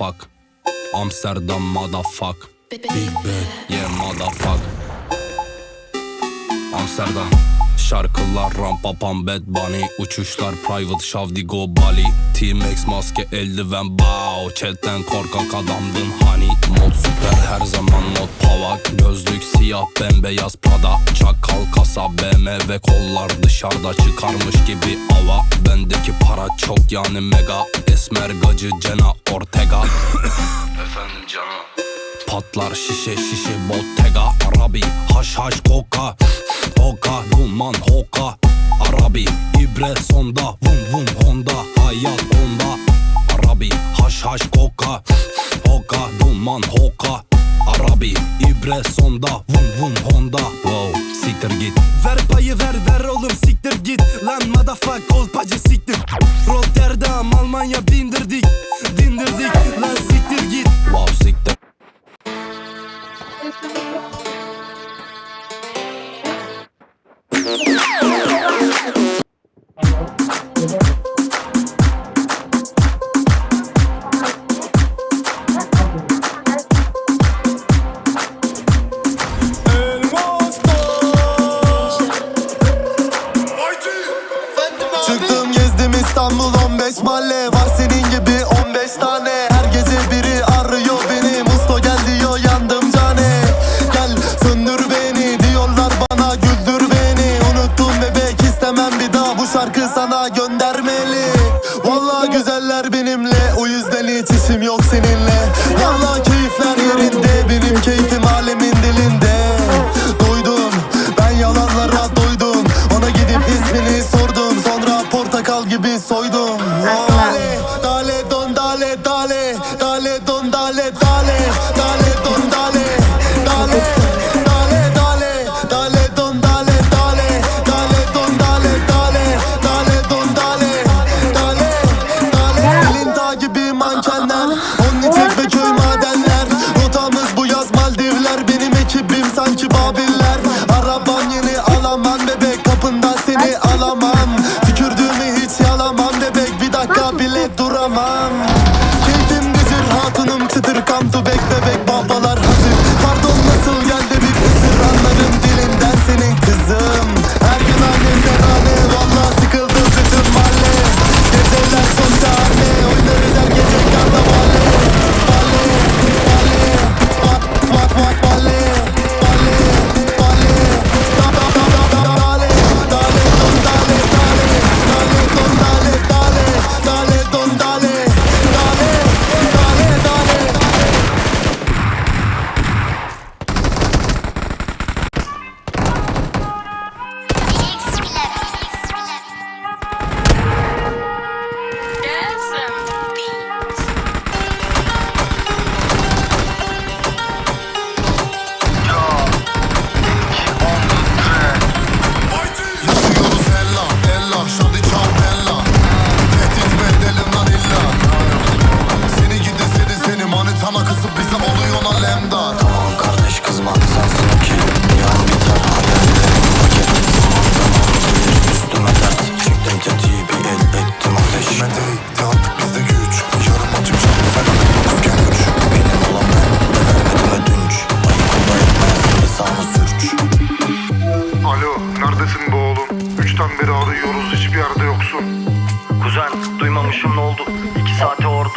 motherfuck. Amsterdam motherfuck. Big bad yeah motherfuck. Amsterdam Şarkılar rampa pam bad bunny Uçuşlar private şavdigo Bali T-Max maske eldiven bow Chatten korkak adamdın hani Mod süper her zaman mod pava Gözlük siyah bembeyaz Prada Çakal kasa BMW kollar dışarıda çıkarmış gibi ava Bendeki para çok yani mega Esmer gacı Cena Ortega. Efendim canım Patlar şişe şişe bottega Arabi haş haş koka Hoka duman hoka Arabi ibre sonda Vum vum honda hayat onda Arabi haş haş koka Hoka duman hoka Arabi ibre sonda Vum vum honda. Wow siktir git. Ver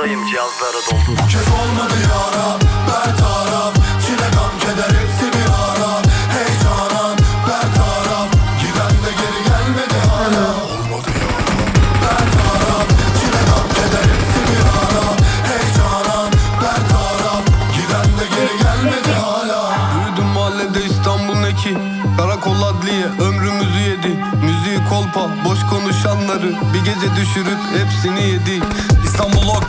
oradayım cihazlara doldu Kez olmadı yara Bertaraf Çile gam keder hepsi bir ara. Hey canan Bertaraf Giden de geri gelmedi hala. Olmadı yara Bertaraf Çile gam keder hepsi bir ara. Hey canan Bertaraf Giden de geri gelmedi hala. Büyüdüm mahallede İstanbul neki. Karakol adliye ömrümüzü yedi. Müziği kolpa boş konuşanları. Bir gece düşürüp hepsini yedik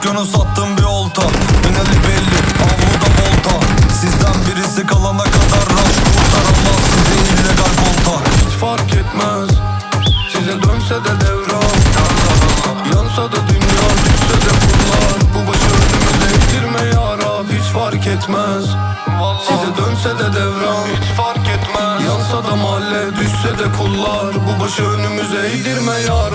İstanbul okyanus attım bir olta. Finali belli avluda volta Sizden birisi kalana kadar rush kurtaramaz. Sizi illegal volta Hiç fark etmez. Size dönse de devran. Yansa da dünya düşse de kurlar Bu başı önümüze eğdirme ya Rab Hiç fark etmez. Size dönse de devran. Hiç fark etmez. Yansa da mahalle düşse de kullar. Bu başı önümüze eğdirme ya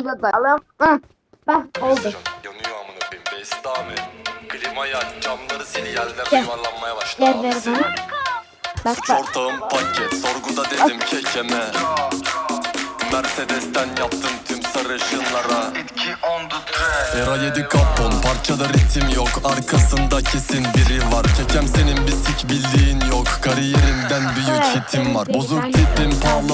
Onu da takalım. Hı. Bak oldu. Yanıyor amına koyayım. Bestami. Klimayı aç, camları sil, yerler Gel. yuvarlanmaya başladı. Gel ver bana. Bak Suç bak. ortağım paket, sorguda dedim kekeme. Mercedes'ten yaptım tüm sarışınlara. Era 7 kapon, parçada ritim yok Arkasında kesin biri var Kekem senin bir sik bildiğin yok Kariyerinden büyük hitim var Bozuk tipim, pahalı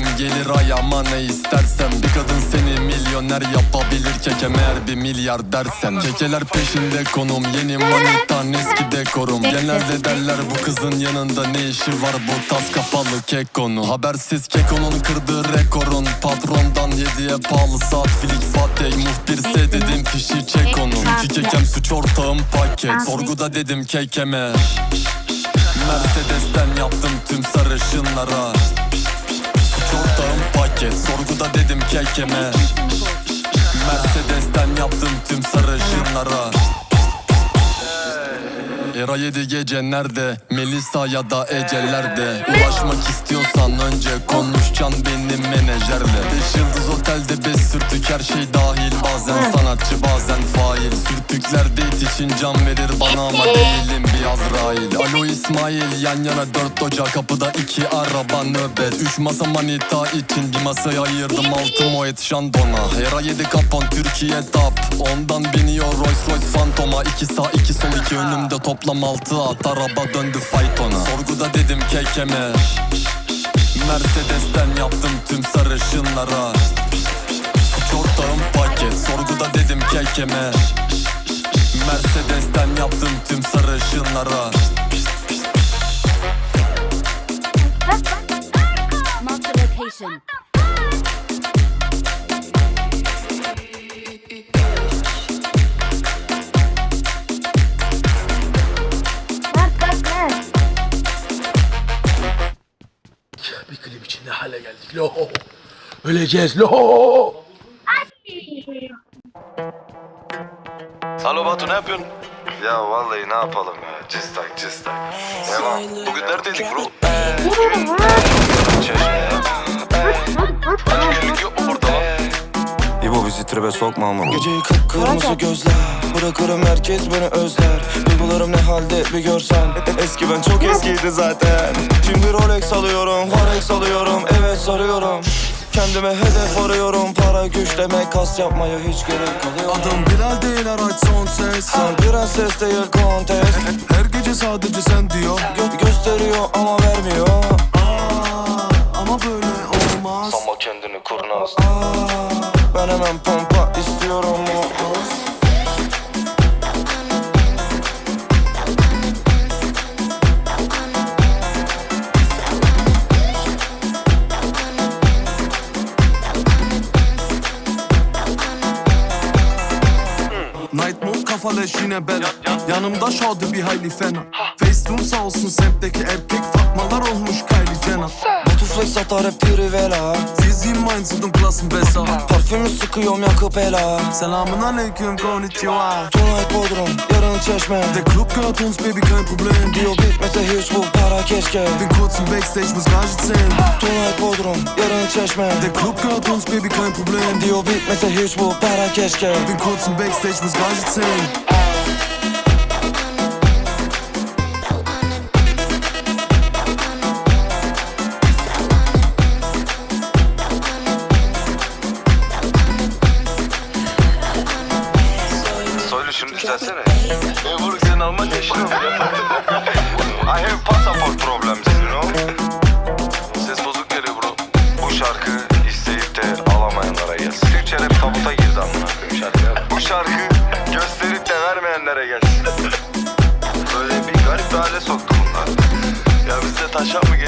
outfitim Gelir ayağıma ne istersen? Bir kadın seni milyoner yapabilir. Kekem eğer bir milyar dersen. Kekeler peşinde konum Yeni manitan eski dekorum. Genelde derler bu kızın yanında ne işi var? Bu tas kafalı kekonu Habersiz kekonun kırdığı rekorun. Patrondan yediye pahalı saat. Filik fatih Muhbirse dedim fişi çek onu. İki kekem suç ortağım paket. Sorguda dedim kekeme. Mercedes'ten yaptım tüm sarışınlara paket Sorguda dedim kekeme Mercedes'ten yaptım tüm sarışınlara Era 7 gece nerede? Melisa ya da Ece'lerde Ulaşmak istiyorsan önce konuşacaksın benim menajerle. Beş yıldız otelde beş sürtük her şey dahil. Bazen sanatçı bazen fail. Sürtükler date için can verir bana ama değilim. Bir Azrail İsmail yan yana dört doca kapıda iki araba nöbet. Üç masa manita için bir masaya ayırdım altı moet şandona Era 7 kapon Türkiye tap. Ondan biniyor Rolls Royce Phantom'a. İki sağ iki sol iki önümde toplam altı at. Araba döndü faytona. Sorguda dedim kekeme. Mercedes'ten yaptım tüm sarışınlara. Suç ortağım paket Sorguda dedim kekeme. Mercedes'ten yaptım tüm sarışınlara the location. Bak bak bak. Bir klip için ne hale geldik lo. Öleceğiz lo. Alo Batu ne yapıyorsun? Ya vallahi ne yapalım ya. Cıstak cıstak. Devam. Bugün neredeydik bro? Çeşmeye. Günlük burada lan? İbo bizi tribe sokma ama Geceyi kıpkırmızı gözler. Bırakırım herkes beni özler. Duygularım ne halde bir görsen. Eski ben çok eskiydi zaten. Şimdi Rolex alıyorum Forex alıyorum Evet sarıyorum. Kendime hedef arıyorum. Para güç demek kas yapmaya hiç gerek kalıyor. Adım Bilal değil araç son ses. Sen prenses değil kontes. Her gece sadece sen diyor. Gö- gösteriyor ama vermiyor. Aa, ama böyle kurnaz Ben hemen pompa istiyorum o. Night mode kafa leş yine ben Yanımda şadı bir hayli fena. Facetune sağ olsun semtteki erkek. Fatmalar olmuş Kylie Jenner flex atar hep privela Dizim mindset'ın klasın besa. Parfümü sıkıyorum yakıp ela. Selamun aleyküm konnichiwa Tonight Bodrum, yarın Çeşme. Der Club gehört uns baby kein Problem Diyor bitmese hiç bu para keşke. Bin kurz im Backstage Gage zählen Tonight Bodrum, yarın Çeşme. Der Club gehört uns baby kein Problem Diyor bitmese hiç bu para keşke. Bin kurz im Backstage muss Gage Ya bizde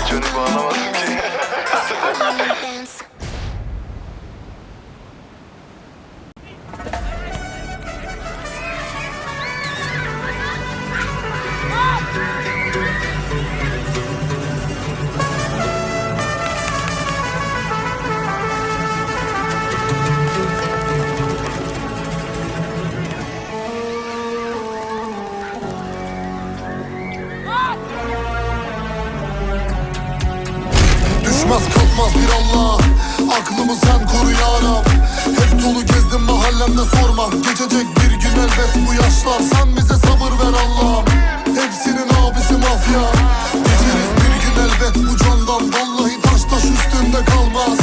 elbet bu yaşlar. Sen bize sabır ver Allah'ım. Hepsinin abisi mafya. Geçeriz bir gün elbet bu candan. Vallahi taş taş üstünde kalmaz.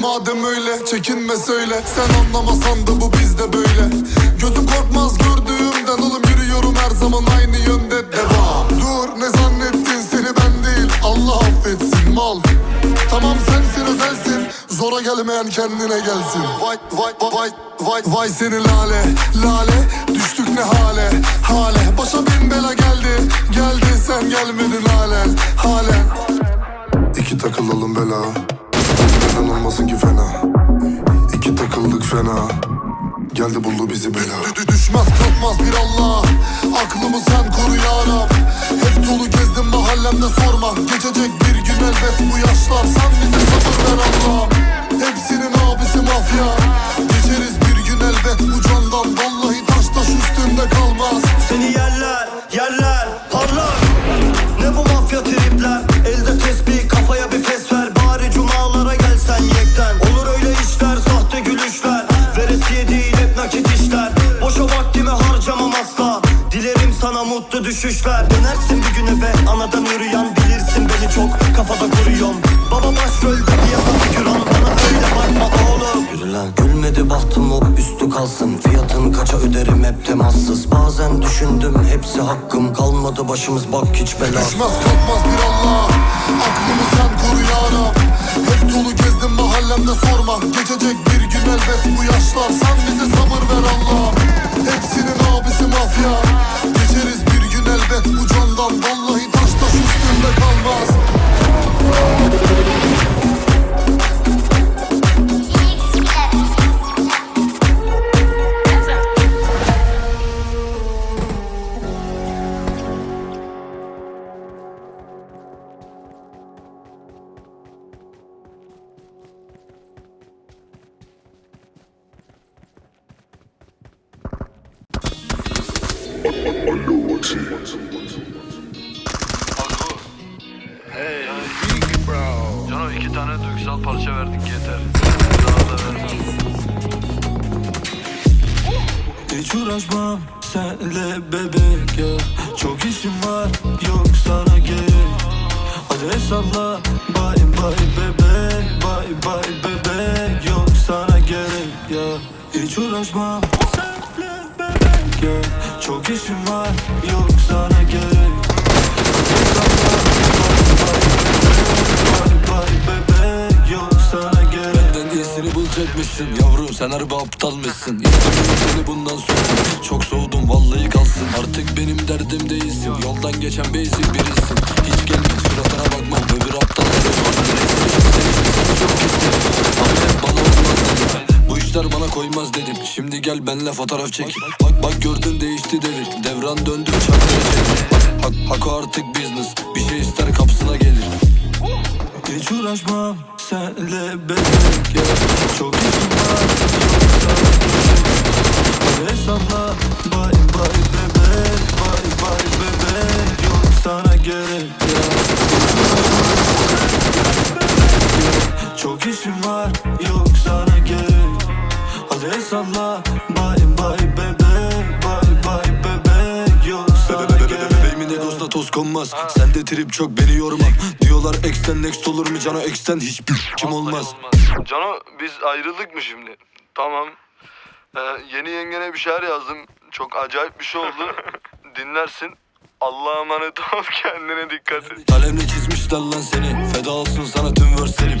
Madem öyle çekinme söyle. Sen anlamasan da bu bizde böyle. Gözüm korkmaz gördüğümden. Oğlum yürüyorum her zaman aynı yönde gelmeyen kendine gelsin. Vay vay vay vay vay seni lale lale. Düştük ne hale hale. Başa bin bela geldi Geldi. Sen gelmedin halen halen İki takılalım bela. Neden olmasın ki fena? İki takıldık fena. Geldi buldu bizi bela. Dü- Düşmez kalkmaz bir Allah. Aklımı sen koru yarab Hep dolu gezdim mahallemde sorma. Geçecek bir gün elbet bu yaşlar. Sen bize sabır ver Allah'ım Hepsinin abisi mafya. Geçeriz bir gün elbet bu candan. Vallahi taş taş üstünde kalmaz. Seni yerler, yerler, parlar. Ne bu mafya tripler? Elde tesbih, kafaya bir fes ver. Bari cumalara gelsen yekten. Olur öyle işler, sahte gülüşler. Veresiye değil hep nakit işler. Boşa vaktimi harcamam asla. Dilerim sana mutlu düşüşler. Dönersin bir gün eve anadan yürüyen Bilirsin beni çok. Kafada kuruyorum. Baba başrolde bahtım o üstü kalsın. Fiyatın kaça öderim hep temassız. Bazen düşündüm hepsi hakkım Kalmadı. Başımız bak hiç bela. Düşmez kalkmaz bir Allah. Aklımı sen koru yarab Hep dolu gezdim mahallemde sorma. Geçecek bir gün elbet bu yaşlar. Sen bize sabır ver Allah'ım Hepsinin abisi mafya. Geçeriz bir gün elbet bu candan. Vallahi taş taş üstünde kalmaz Cano iki tane duygusal parça verdik yeter. Daha da vermem. Hiç uğraşmam senle bebek ya Çok işim var yok sana gerek Hadi salla bay bay bebek Bay bay bebek yok sana gerek ya Hiç uğraşmam Çok işim var yok sana gerek. Bulacakmışsın Yavrum sen harbi aptalmışsın İstemiyorum seni bundan sonra Çok soğudum vallahi kalsın. Artık benim derdim değilsin Yoldan geçen basic birisin. Hiç dedim. Şimdi gel benle fotoğraf çek Bak bak gördün değişti devir Devran döndü çarptıracak Hak, hak artık business. Bir şey ister kapısına gelir. Hiç uğraşmam senle ya Çok işim var yok sana gerek Hadi salla bay bay bebek Bay bay bebek. Yok sana gerek ya Çok işim var yok sana Hadi salla bay bay bebek Bay bay bebek yok sana gerek Bebeğimin egosuna toz konmaz Sende trip çok beni yorma Diyorlar ex'ten next olur mu cano ex'ten hiçbir kim olmaz Cano biz ayrıldık mı şimdi? Tamam. Ee, yeni yengene bir şeyler yazdım. Çok acayip bir şey oldu. Dinlersin. Allah'a emanet ol kendine dikkat et. Kalemle çizmişler lan seni Feda olsun sana tüm verslerim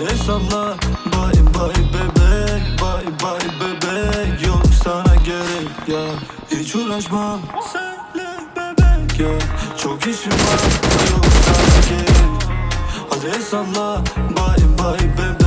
Hadi salla. Bay bay bebek. Bay bay bebek. Yok sana gerek ya. Hiç uğraşmam senle bebek ya. Çok işim var. Yok sana gerek. Hadi salla. Bay bay bebek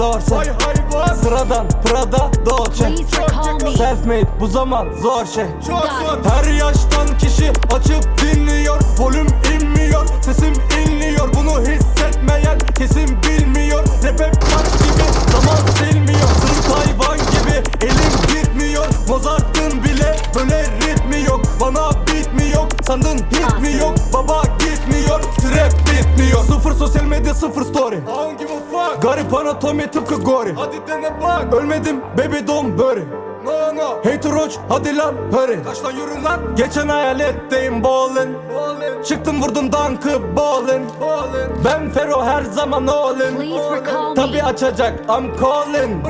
Dorse Sıradan Prada Dolce. Self made bu zaman zor. Şey. Her yaştan kişi açıp dinliyor. Volüm Kaç lan yürü lan. Geçen hayaletteyim ballin. Çıktım vurdum dankı ballin. Ben Fero her zaman all in Please recall Tabi açacak I'm calling.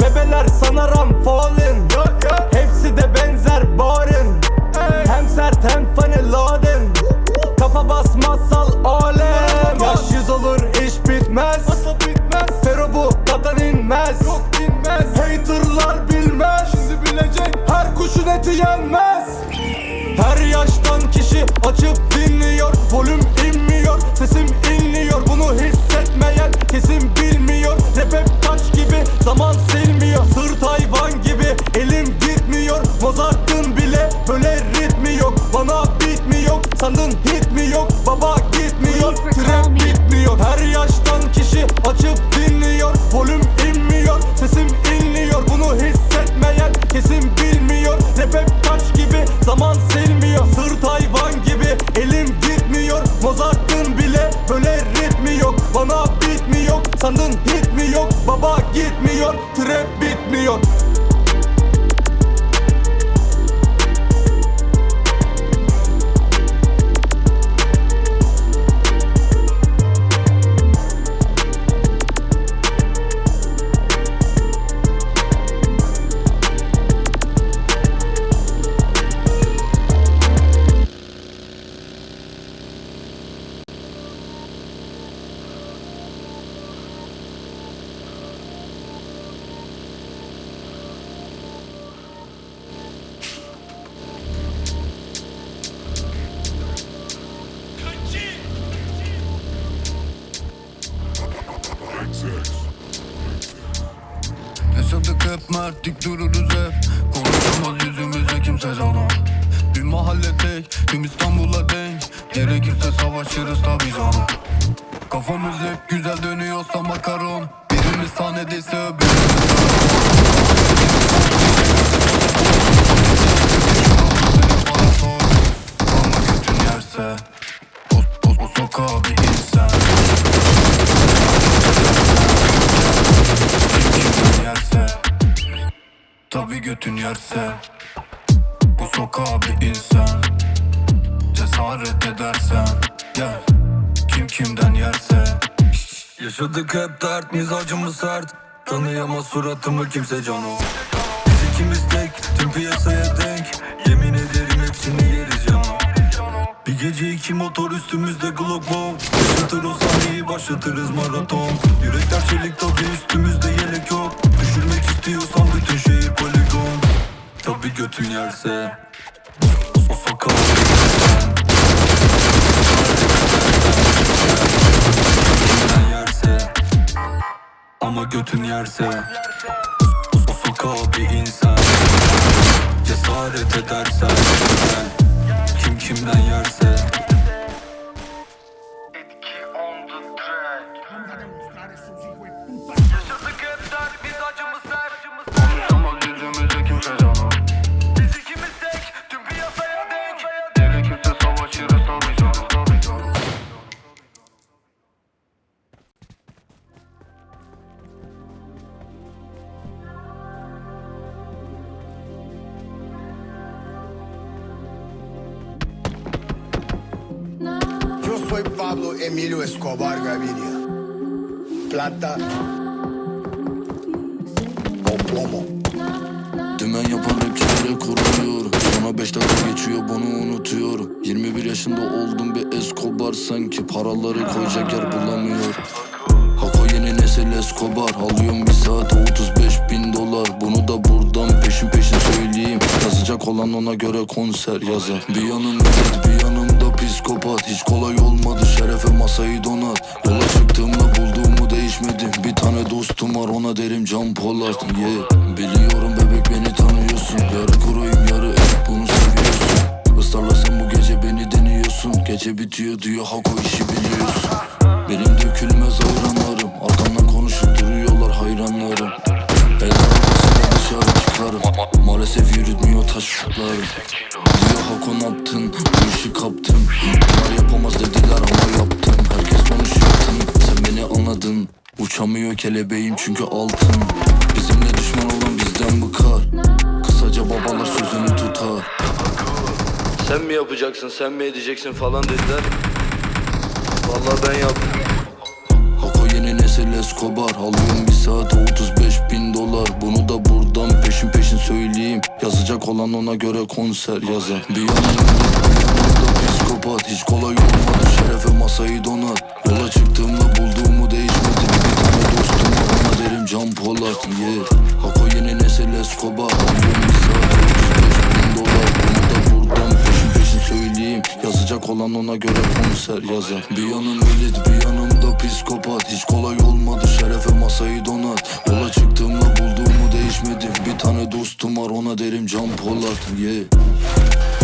Bebeler sanarım falling Hepsi de benzer boring Hem sert hem funny loading Kafa basmazsal alem her kuşun eti yenmez. Her yaştan kişi açıp dinliyor. Volüm inmiyor sesim inliyor gitmiyor trap bitmiyor Yaşadık hep mertlik dururuz hep Konuşamaz yüzümüze kimse cana Bir mahalle tek tüm İstanbul'a denk. Gerekirse savaşırız tabi canım. Kafamız hep güzel dönüyorsa makaron. Birimiz sahnedeyse öbürümüz Ama götün yerse. O, o, o sokağa bir götün yerse. Bu sokağa bir insan Cesaret edersen Gel. Kim kimden yerse. Yaşadık hep dert mizacımız sert. Tanıyamaz suratımı kimse cano Biz ikimiz tek tüm piyasaya denk. Yemin ederim hepsini yeriz cano Bir gece iki motor üstümüzde Glock wow Yaşatır o sahneyi başlatırız maraton. Yürekler çelik tabi üstümüzde yelek yok. Düşürmek istiyorsan götün yerse. O, sokağa yerse Ama götün yerse. O, sokağa bir insan. Cesaret edersen Kim kimden yerse. Etki on the track. Yaşadık hep Escobar Gaviria. Plata o plomo. Dümen yapan rapçilere kuruluyor Sonra 5 dakika geçiyor bunu unutuyor 21 yaşında oldum bir Escobar Sanki paraları koyacak yer bulamıyor. Hako yeni nesil Escobar. Alıyorum bir saate 35 bin dolar. Bunu da buradan peşin peşin söyleyeyim. Yazacak olan ona göre konser yazar. Bir yanım bir yanımda psikopat Hiç kolay olmadı şerefe masayı donat. Yola çıktı çıktığımda bulduğumu değişmedim. Bir tane dostum var ona derim Can Polat. Yeah. Biliyorum bebek beni tanıyorsun. Yarı kuruyum yarı et bunu seviyorsun. Islarlasam bu gece beni deniyorsun. Gece bitiyor diyor hako işi biliyorsun. Benim dökülmez hayranlarım Arkamdan konuşup duruyorlar hayranlarım. El dışarı çıkarım. Maalesef yürütmüyor taşlarım Hako ne bu işi kaptım Bunlar yapamaz dediler ama yaptım Herkes konuşuyor tın. Sen beni anladın. Uçamıyor kelebeğim çünkü altın. Bizimle düşman olan bizden bıkar Kısaca babalar sözünü tutar. Sen mi yapacaksın sen mi edeceksin falan dediler. Vallahi ben yaptım. Nesil Escobar Alıyorum bir saate 35 bin dolar. Bunu da buradan peşin peşin söyleyeyim. Yazacak olan ona göre konser yazar Bir yanım bir yanım da psikopat. Hiç kolay olmadı şerefe masayı donat Yola çıktığımda bulduğumu değişmedim. Bir tane dostum var ona derim Can Polat. Yeah. Hako yeni nesil Escobar Alıyorum bir saate 35 bin dolar. Bunu söyleyeyim Yazacak olan ona göre konser yazar Bir yanım elit bir yanım da psikopat. Hiç kolay olmadı şerefe masayı donat. Yola çıktığımda bulduğumu değişmedim Bir tane dostum var ona derim Can Polat. Yeah.